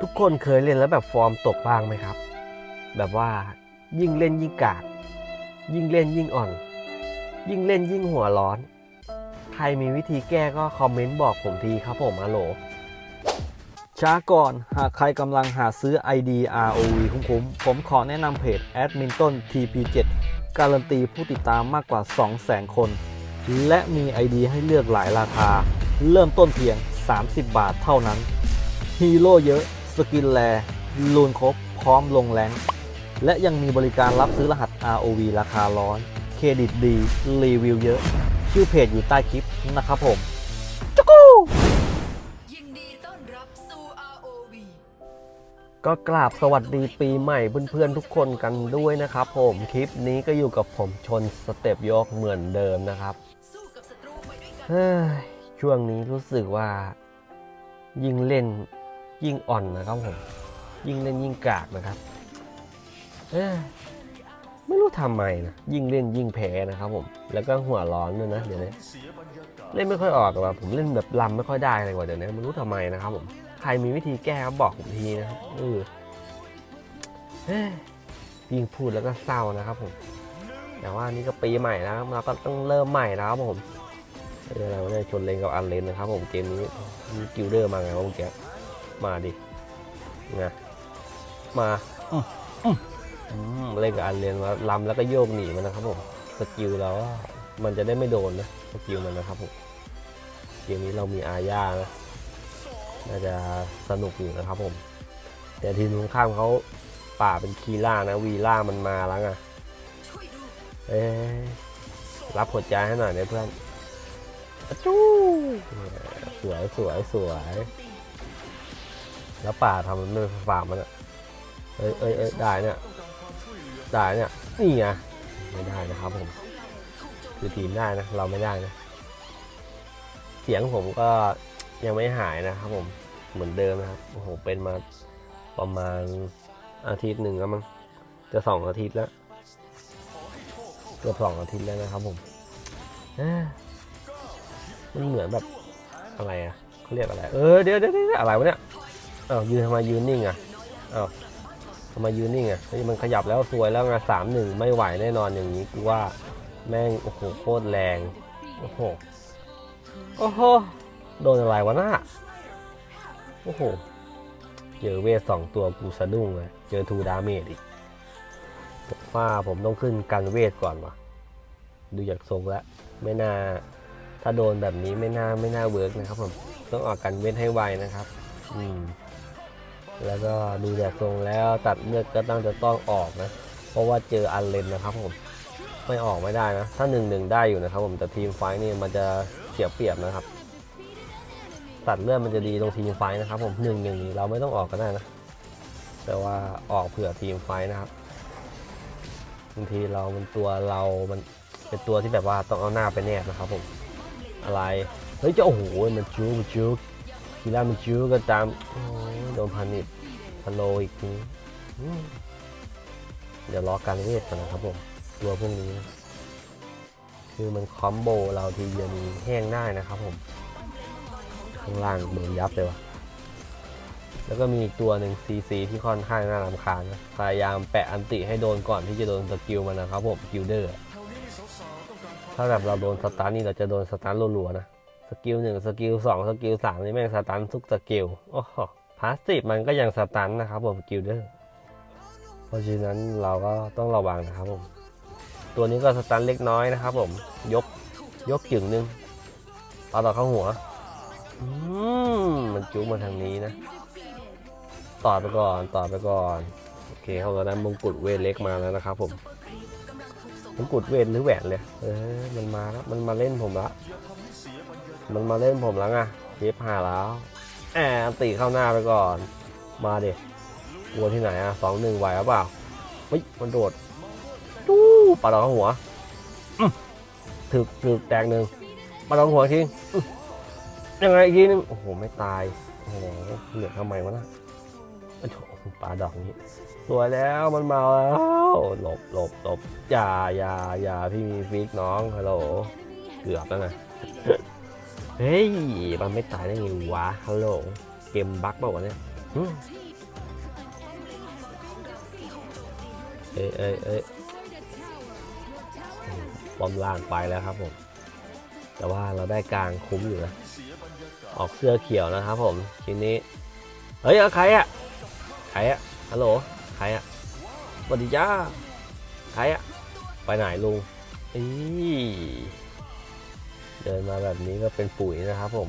ทุกคนเคยเล่นแล้วแบบฟอร์มตกบ้างไหมครับ แบบว่ายิ่งเล่นยิ่งกาก ยิ่งเล่นยิ่งอ่อน ยิ่งเล่นยิ่งหัวร้อน ใครมีวิธีแก้ก็คอมเมนต์บอกผมทีครับผมอะโหล ช้าก่อนหากใครกำลังหาซื้อ ID ROV คุ้มๆ ผมขอแนะนำเพจ a d m i n t o n TP7 การันตีผู้ติดตามมากกว่า 200,000 คน และมี ID ให้เลือกหลายราคา เริ่มต้นเพียง 30 บาทเท่านั้นฮีโร่เยอะ สกินแลลูนครบ พร้อมลงแรงค์และยังมีบริการรับซื้อรหัส ROV ราคาร้อนเครดิตดี รีวิวเยอะ ชื่อเพจอยู่ใต้คลิปนะครับผมจุกูยินดีต้อนรับสู่ ROV ก็กราบสวัสดีปีใหม่เพื่อนๆทุกคนกันด้วยนะครับผมคลิปนี้ก็อยู่กับผมชนสเต็ปโยกเหมือนเดิมนะครับสู้กับศัตรูไปด้วยกัน เฮ้ยช่วงนี้รู้สึกว่า ยิ่งเล่น ยิ่งอ่อนนะครับผม ยิ่งเล่นยิ่งกากนะครับเอไม่รู้ทำไมนะ ยิ่งเล่นยิ่งแพ้นะครับผม แล้วก็หัวร้อนด้วยนะเดี๋ยวนี้เล่นไม่ค่อยออกแบบผมเล่นแบบลำไม่ค่อยได้เลยกว่าเดี๋ยวนี้ไม่รู้ทำไมนะครับผม ใครมีวิธีแก้บอกผมทีนะครับเออเฮ้ยยิ่งพูดแล้วก็เศร้านะครับผม แต่ว่านี่ก็ปีใหม่นะครับเราก็ต้องเริ่มใหม่นะครับผมเออะไรวะเนี่ยชนเลนกับอันเลนนะครับผมเกมนี้มีกิลเดอร์มาไงวะเมื่อกี้ มาดิไงมาอืมอืมอืมเล่นกับอันเลนมาลำแล้วก็โยกหนีมันนะครับผมสกิลแล้วอะมันจะได้ไม่โดนนะสกิลมันนะครับผมเกมนี้เรามีอาญานะน่าจะสนุกอยู่นะครับผม แต่ทีมตรงข้ามเขาป่าเป็นคีล่านะวีล่ามันมาแล้วไงช่วยดูเอ๊ะรับหัวใจให้หน่อยเนี่ยเพื่อนอะจู้สวยสวยสวยตี แล้วป่าทำมันไม่ฝากมันอะเอ้ยเอ้ยเอ้ยได้เนี่ยได้เนี่ยนี่ไงไม่ได้นะครับผม คือทีมได้นะ เราไม่ได้นะ เสียงผมก็ยังไม่หายนะครับผมเหมือนเดิมนะครับโอ้โหเป็นมาประมาณอาทิตย์หนึ่งแล้วมั้งจะสองอาทิตย์แล้วเกือบสองอาทิตย์แล้วนะครับผมมันเหมือนแบบอะไรอะเขาเรียกอะไร เออเดี๋ยวเดี๋ยวเดี๋ยวอะไรวะเนี่ย อ้าวยืนทำไมยืนนิ่งอะอ้าวทำไมยืนนิ่งอะเฮ้ยมันขยับแล้วสวยแล้วไงสามหนึ่งไม่ไหวแน่นอนอย่างนี้กูว่าแม่งโอ้โหโคตรแรงโอ้โหโอ้โหโดนอะไรวะน่าโอ้โหเจอเวทสองตัวกูสะดุ้งเลยเจอทูดาเมจอีกว่าผมต้องขึ้นกันเวทก่อนวะดูจากทรงแล้วไม่น่าถ้าโดนแบบนี้ไม่น่าไม่น่าเวิร์กนะครับผมต้องออกกันเวทให้ไวนะครับ อืม แล้วก็ดูจากทรงแล้วตัดเลือดก็ต้องจะต้องออกนะ เพราะว่าเจออันเลนนะครับผมไม่ออกไม่ได้นะ ถ้าหนึ่งหนึ่งได้อยู่นะครับผมแต่ทีมไฟท์นี่มันจะเสียเปรียบนะครับ ตัดเลือดมันจะดีตรงทีมไฟท์นะครับ ผมหนึ่งหนึ่งเราไม่ต้องออกก็ได้นะ แต่ว่าออกเผื่อทีมไฟท์นะครับบางทีเรามันตัวเรามันเป็นตัวที่แบบว่าต้องเอาหน้าไปแนบนะครับผมอะไรเฮ้ยเจ้าโอ้โหมันจูมันจูที แรกมันจูก็ตาม โอ้ยโดนพันิดพันโลอีกทีเดี๋ยวรอการเวทก่อนนะครับผมตัวพวกนี้นะคือมันคอมโบเราทีเดียวมีแห้งได้นะครับผม ข้างล่างโดนยับเลยวะแล้วก็มีอีกตัวหนึ่ง CC ที่ค่อนข้างน่ารำคาญนะพยายามแปะอันติให้โดนก่อนที่จะโดนสกิลมันนะครับผมกิลเดอร์ถ้าแบบเราโดนสตันนี่เราจะโดนสตันรัวๆนะ สกิลหนึ่งสกิลสองสกิลสามนี่แม่งสตันทุกสกิลโอ้โหพาสซีฟมันก็ยังสตันนะครับผมกิลเดอร์เพราะฉะนั้นเราก็ต้องระวังนะครับผม ตัวนี้ก็สตันเล็กน้อยนะครับผม ยกยกจึงหนึงเอาต่อเข้าหัวอืมมันจุกมาทางนี้นะ ต่อไปก่อนต่อไปก่อน โอเคเขาตอนนั้นมงกุฎเวทเล็กมาแล้วนะครับผมมงกุฎเวทหรือแหวนเลย เออมันมาแล้วมันมาเล่นผมละ มันมาเล่นผมแล้วไงเจ็บหาแล้วแอบตีเข้าหน้าไปก่อน มาเด็กวัวที่ไหนอะสองหนึ่งไหวหรือเปล่าเฮ้ยมันโดดตู้ปาดอกเข้าหัวอื้อถึกถึกแตกหนึ่งปาดอกหัวทิ้งอื้อยังไงอีกทีนึงโอ้โหไม่ตายโอ้โหเหลือทำไมวะนะโอ้โหปาดอกนี้สวยแล้วมันมาแล้วหลบหลบหลบอย่าอย่าอย่าพี่มีฟิกน้องฮัลโหลเกือบแล้วนะ เฮ้ย มันไม่ตายได้ไงวะ ฮัลโหล เกมบั๊กเปล่าวะเนี่ยเอ้ยเอ้ยเอ้ยบอมล่างไปแล้วครับผม แต่ว่าเราได้กลางคุ้มอยู่นะ ออกเสื้อเขียวนะครับผม ทีนี้ เฮ้ยใครอะใครอะฮัลโหล ใครอะสวัสดีจ้าใครอะไปไหนลุงอี เดินมาแบบนี้ก็เป็นปุ๋ยนะครับ ผม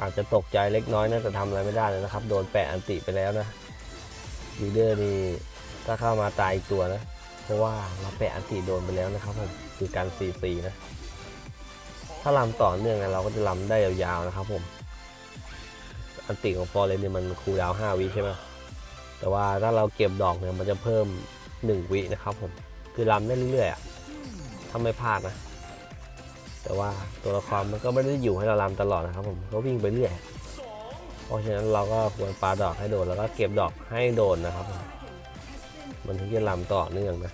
อาจจะตกใจเล็กน้อยนะแต่ทำอะไรไม่ได้เลยนะครับ โดนแปะอันติไปแล้วนะลีเดอร์นี่ถ้าเข้ามาตายอีกตัวนะ เพราะว่าเราแปะอันติโดนไปแล้วนะครับผมคือการ4 4นะ ถ้าลำต่อเนื่องนะเราก็จะลำได้ยาวๆนะครับ ผม อันติของฟอร์เรนเนี่ยมันคูลดาวน์5วิใช่ไหมแต่ว่าถ้าเราเก็บดอกเนี่ยมันจะเพิ่ม1วินะครับ ผม คือลำได้เรื่อยๆอะถ้าไม่พลาดนะ แต่ว่าตัวละครมันก็ไม่ได้อยู่ให้เราลำตลอดนะครับผมก็วิ่งไปเรื่อยเพราะฉะนั้นเราก็ควรปาดอกให้โดนแล้วก็เก็บดอกให้โดนนะครับ มันถึงจะลำต่อเนื่องนะ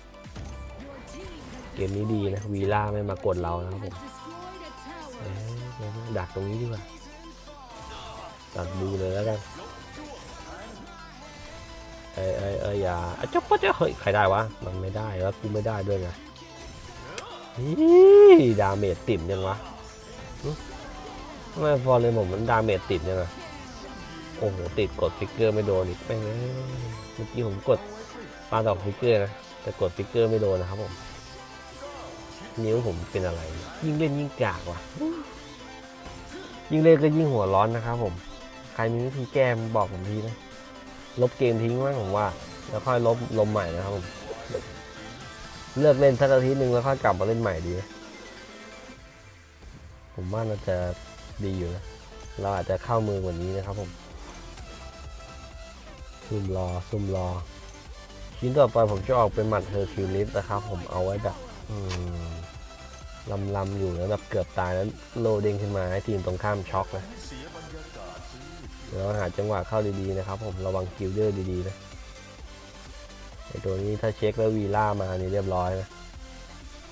เกมนี้ดีนะวีล่าไม่มากดเรานะครับผมดักตรงนี้ดีกว่าดักดูเลยแล้วกันเอ้ยเอ้ยเอ้ยอย่าอจ๊บจ๊บเฮ้ยใครได้วะมันไม่ได้แล้วกูไม่ได้ด้วยไง นี่ดาเมจติ่มยังวะทำไมฟอร์เรนผมมันดาเมจติดยังไงโอ้โห ติดกดฟิกเกอร์ไม่โดนอีกแม่งเอ้ยเมื่อกี้ผมกดปาดอกฟิกเกอร์นะ แต่กดฟิกเกอร์ไม่โดนนะครับผม นิ้วผมเป็นอะไร ยิ่งเล่นยิ่งกากว่ะ ยิ่งเล่นก็ยิ่งหัวร้อนนะครับผม ใครมีวิธีแก้บอกผมทีนะ ลบเกมทิ้งไว้ผมว่า แล้วค่อยลบลมใหม่นะครับผม เลิกเล่นสักอาทิตย์หนึ่งแล้วค่อยกลับมาเล่นใหม่ดีไหมผมว่าน่าจะดีอยู่นะ เราอาจจะเข้ามือกว่านี้นะครับผมซุ่มรอซุ่มรอ ชิ้นต่อไปผมจะออกเป็นหมัดเฮอร์คิวลิสนะครับ ผมเอาไว้แบบลำลำอยู่แล้วแบบเกือบตายแล้วโลเด้งขึ้นมาให้ทีมตรงข้ามช็อกนะแล้วหาจังหวะเข้าดีๆนะครับ ผมระวังคิวเดอร์ดีๆนะ ไอตัวนี้ถ้าเช็คแล้ววีล่ามานี่เรียบร้อยนะ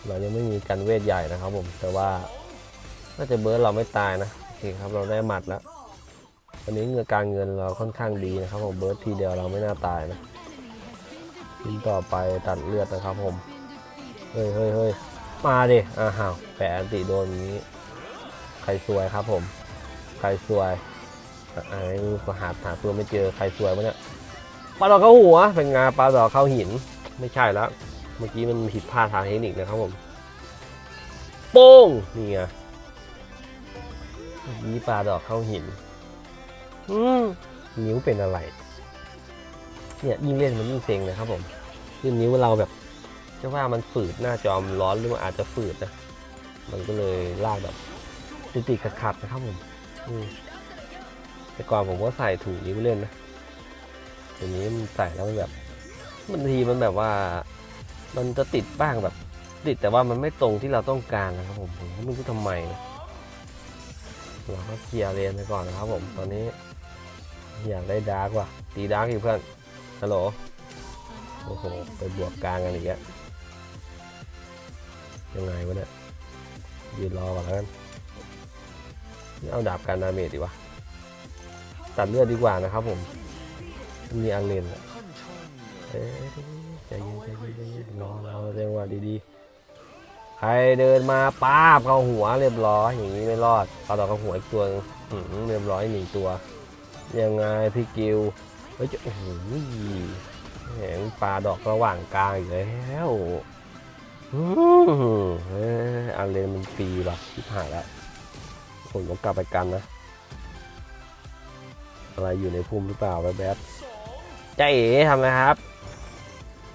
เรายังไม่มีกันเวทใหญ่นะครับผม แต่ว่าน่าจะเบิร์ดเราไม่ตายนะโอเคครับเราได้หมัดแล้ววันนี้เงินการเงินเราค่อนข้างดีนะครับผมเบิร์ดทีเดียวเราไม่น่าตายนะชิ้นต่อไปตัดเลือดนะครับผมเฮ้ยเฮ้ยเฮ้ยมาดิอ้าวแปะอันติโดนอย่างนี้ ใครซวยครับผม ใครซวยอะไอ้ก็หาหาตัวไม่เจอใครซวยมั้เนี่ย ปลาดอกเข้าหัว เป็นไงปลาดอกเข้าหิน ไม่ใช่แล้ว เมื่อกี้มันผิดพลาดทางเทคนิคนะครับผม โป้ง นี่ไงเมื่อกี้ปลาดอกเข้าหิน อืมนิ้วเป็นอะไร เนี่ยยิ่งเล่นมันยิ่งเซ็งนะครับผมคือนิ้วเราแบบจะว่ามันฝืดหน้าจอมนร้อนหรือว่าอาจจะฝืดนะ มันก็เลยลากแบบติดติดขัดขัดๆนะครับผมอืมแต่ก่อนผมก็ใส่ถูกนิ้วเล่นนะ ทีนี้มันใส่แล้วมันแบบบางทีมันแบบว่า มันจะติดบ้างแบบติดแต่ว่ามันไม่ตรงที่เราต้องการนะครับผมผมไม่รู้ทำไมนะเราก็เคลียร์เลนไปก่อนนะครับผมตอนนี้ อยากได้ดาร์กว่ะตีดาร์กอีกเพื่อนฮัลโหลโอ้โหไปบวกกลางกันอีกแล้วยังไงวะเนี่ยยืนรอก่อนแล้วกันเอาดาบการดาเมจดีกว่าตัดเลือดดีกว่านะครับผม มีอังเลนอะเอ๊ะใจเย็นใจเย็นใจเย็นรอรอเรียกว่าดีๆ ใครเดินมาป้าบเข้าหัวเรียบร้อยอย่างนี้ไม่รอดเอาดอกเข้าหัวอีกตัวอื้อหือเรียบร้อยหนึ่งตัว ยังไงพี่กิวเฮ้ยจะโอ้โหแหงปลาดอกระหว่างกลางอีกแล้วอันเลนมันฟรีว่ะที่ผ่านแล้วผมต้องกลับไปกันนะ อะไรอยู่ในพุ่มหรือเปล่าแบ๊บๆใจเอ๋ทำไมครับ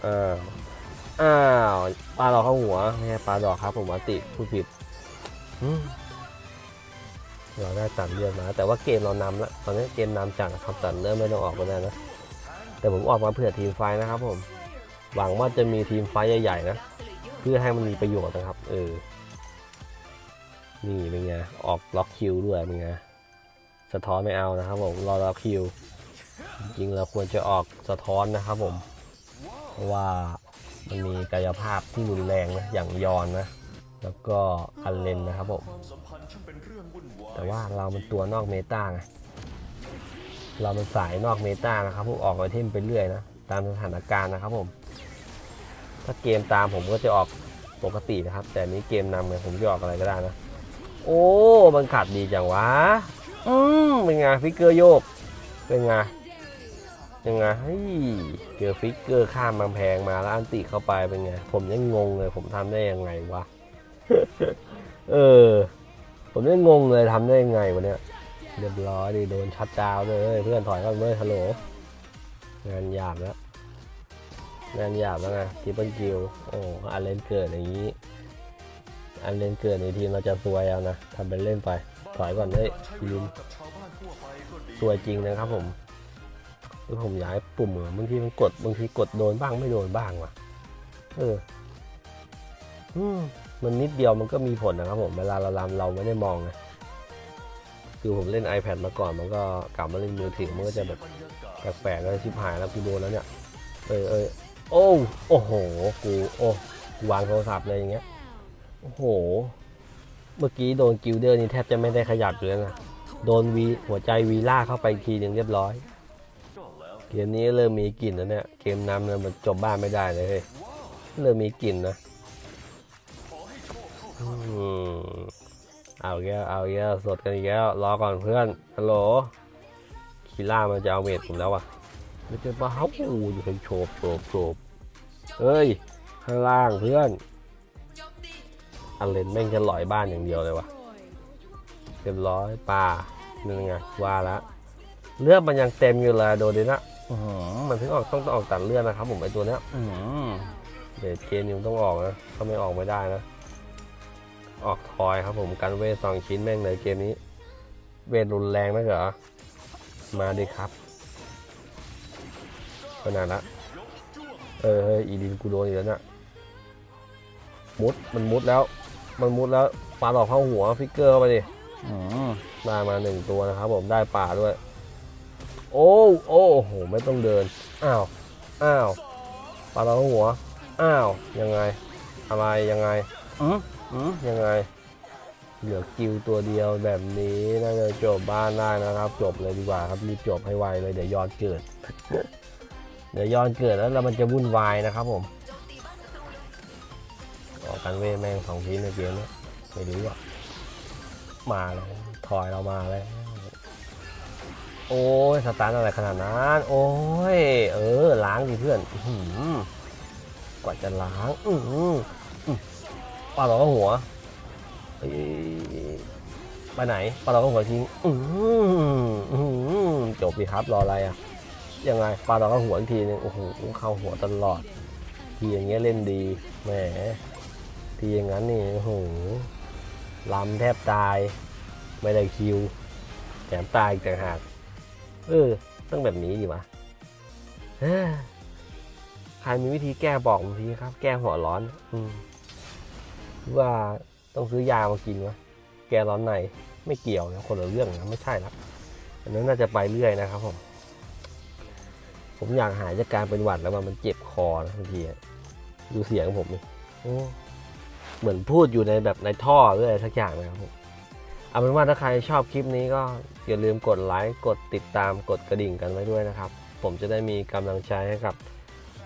อ้าวอ้าวปลาดอกเข้าหัวไม่ใช่ปลาดอกครับ ผมอติพูดผิดอืมเราได้ตัดเลือดมา แต่ว่าเกมเรานำแล้วตอนนี้เกมนำจากคำตัดเริ่มไม่ต้องออกมาแล้วนะแต่ผมออกมาเผื่อทีมไฟท์นะครับ ผม หวังว่าจะมีทีมไฟท์ใหญ่ๆนะเพื่อให้มันมีประโยชน์นะครับ เออ นี่เป็นไงออกล็อกคิวด้วยเป็นไง สะท้อนไม่เอานะครับผมรอล็อกคิว จริงเราควรจะออกสะท้อนนะครับผมเพราะว่ามันมีกายภาพที่รุนแรงนะอย่างยอนนะ แล้วก็อันเลนนะครับผมแต่ว่าเรามันตัวนอกเมตาไงเรามันสายนอกเมตานะครับพวกออกไอเทมไปเรื่อยนะตามสถานการณ์นะครับผม ถ้าเกมตามผมก็จะออกปกตินะครับ แต่นนี้เกมนำไงผมจะออกอะไรก็ได้นะ โอ้ มันขัดดีจังวะ อืมเป็นไงฟิกเกอร์โยก เป็นไงยังไงเฮ้ยเจอฟิกเกอร์ข้ามกำแพงมาแล้วอันติเข้าไปเป็นไง ผมยังงงเลย ผมทำได้ยังไงวะ เออ ผมยังงงเลยทำได้ยังไงวะเนี่ย เรียบร้อยดิโดนชัดดาวเลยเพื่อนถอยก่อนเลยฮัลโหลงานหยาบแล้วงานหยาบแล้วไงทิปเปิลกิลโอ้อันเล่นเกิดอย่างนี้ อันเล่นเกิดในทีมเราจะซวยเอานะทำเป็นเล่นไป ถอยก่อนเลยลืมซวยจริงนะครับผมคือผมอยากปุ่มเหมือนบางทีมันกดบางทีกดโดนบ้างไม่โดนบ้างว่ะ เออมันนิดเดียวมันก็มีผลนะครับผมเวลาเราลำเราไม่ได้มองไงคือผมเล่น iPad มาก่อนมันก็กลับมาเล่นมือถือมันก็จะแบบแปลกๆแล้วชิบหายแล้วกูโดนแล้วเนี่ยเออเออโอ้โอ้โห กูโอ้กูวางโทรศัพท์เลยอย่างเงี้ยโอ้โห เมื่อกี้โดนกิลเดอร์นี่แทบจะไม่ได้ขยับเลยนะ โดนวีหัวใจวีล่าเข้าไปอีกทีหนึงเรียบร้อย เกมนี้เริ่มมีกลิ่นแล้วเนี่ย เกมนำเนี่ยมันจบบ้านไม่ได้เลยเฮ้ย เริ่มมีกลิ่นนะอืมเอาอีกแล้วเอาอีกแล้วสดกันอีกแล้ว รอก่อนเพื่อน ฮัลโหลคีล่ามันจะเอาเมดผมแล้วอะมันจะมาเฮ้าอยู่เป็นโฉบโฉบโฉบเฮ้ย ข้างล่างเพื่อน อันเลนแม่งจะหลอยบ้านอย่างเดียวเลยวะเรียบร้อยป่านี่นไงว่าละเลือดมันยังเต็มอยู่เลยโดนดินะอื้อหือมันถึงออกต้องต้องออกตัดเลือดนะครับผมไอตัวเนี้ยอื้อหือเดี๋ยวเกมนี้มันต้องออกนะถ้าไม่ออกไม่ได้นะ ออกทอยครับผมกันเวทสองชิ้นแม่งเลยเกมนี้ เวทรุนแรงนะเหรอมาดิครับขนาดละเออเฮ้ยอีดินกูโดนอีกแล้วเนี่ยมุดมันมุดแล้ว มันมุดแล้วปลาหลอกเข้าหัวฟิกเกอร์เข้าไปดิอืมได้มาหนึ่งตัวนะครับผมได้ป่าด้วย โอ้โอ้โหไม่ต้องเดิน อ้าวอ้าวปลาหลอกเข้าหัว อ้าวยังไง อะไรยังไงอืมอืมยังไง เหลือกิวตัวเดียวแบบนี้น่าจะจบบ้านได้นะครับ จบเลยดีกว่าครับรีบจบให้ไวเลยเดี๋ยวย้อนเกิด เดี๋ยวย้อนเกิดแล้วแล้วมันจะวุ่นวายนะครับผม กันเวทแม่งสองทีในเกมเนี้ยไม่รู้อะมาแล้วถอยเรามาแล้วโอ้ยสตาร์ทอะไรขนาดนั้น โอ้ย เออ ล้างดิเพื่อนอื้อหือกว่าจะล้าง อือหืออื้อปลาเราก็หัวไปไหนปลาเราก็หัวทิ้งอือหืออื้อหือจบดีครับรออะไรอะ ยังไงปลาเราก็หัวอีกทีนึงโอ้โหเข้าหัวตลอดทีอย่างเงี้ยเล่นดีแหม ทีอย่างนั้นนี่โอ้โหลำแทบตาย ไม่ได้คิวแถมตายอีกต่างหาก เออ ต้องแบบนี้ดีวะใครมีวิธีแก้บอกผมทีครับ แก้หัวร้อน อืมว่าต้องซื้อยามากินวะ แก้ร้อนใน ไม่เกี่ยวนะคนละเรื่องนะไม่ใช่ละอันนั้นน่าจะไปเรื่อยนะครับผม ผมอยากหายจากการเป็นหวัดแล้วมันเจ็บคอนะบางทีดูเสียงผมนี่โอ้ เหมือนพูดอยู่ในแบบในท่อหรืออะไรสักอย่างนะครับผมเอาเป็นว่าถ้าใครชอบคลิปนี้ก็อย่าลืมกดไลค์กดติดตามกดกระดิ่งกันไว้ด้วยนะครับ ผมจะได้มีกำลังใจให้กับ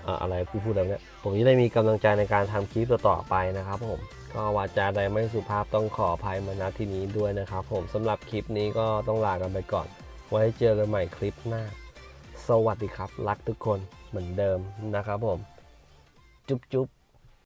เอ่อะไรผู้พูดแบบเนี้ยผมจะได้มีกำลังใจในการทำคลิปต่อๆไปนะครับ ผมก็วาจาใดไม่สุภาพต้องขออภัยมาณที่นี้ด้วยนะครับ ผมสำหรับคลิปนี้ก็ต้องลากันไปก่อน ไว้เจอกันใหม่คลิปหน้า สวัสดีครับ รักทุกคนเหมือนเดิมนะครับผม จุ๊บจุ๊บ